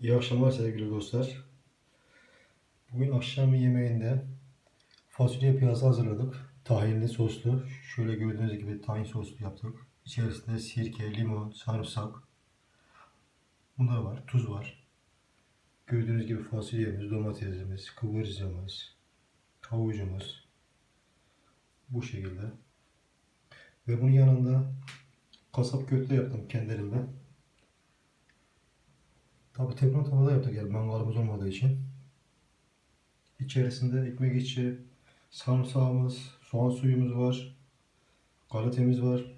İyi akşamlar sevgili dostlar. Bugün akşam yemeğinde fasulye piyazı hazırladık. Tahinli soslu. Şöyle gördüğünüz gibi tahin soslu yaptık. İçerisinde sirke, limon, sarımsak. Bunlar var. Tuz var. Gördüğünüz gibi fasulyemiz, domatesimiz, kıvırcımız, havucumuz. Bu şekilde. Ve bunun yanında kasap köfte yaptım kendi elimden. Tabi teflon tavada yaptık yani mangalımız olmadığı için. İçerisinde ekmek içi, sarımsağımız, soğan suyumuz var. Galetemiz var.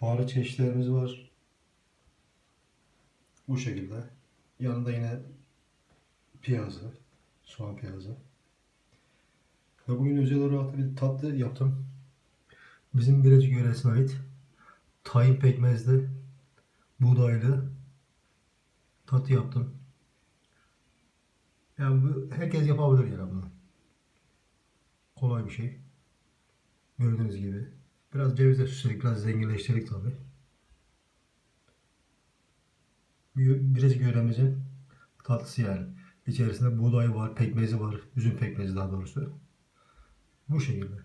Baharat çeşitlerimiz var. Bu şekilde. Yanında yine piyazı, soğan piyazı. Ve bugün özel olarak bir tatlı yaptım. Bizim Bilecik yöresine ait tahin pekmezli, buğdaylı tatlı yaptım. Yani bu herkes yapabilir yani bunu. Kolay bir şey. Gördüğünüz gibi. Biraz cevizle süsledik, biraz zenginleştirdik tabi. Birecik yöremizin tatlısı yani. İçerisinde buğday var, pekmezi var, üzüm pekmezi daha doğrusu. Bu şekilde.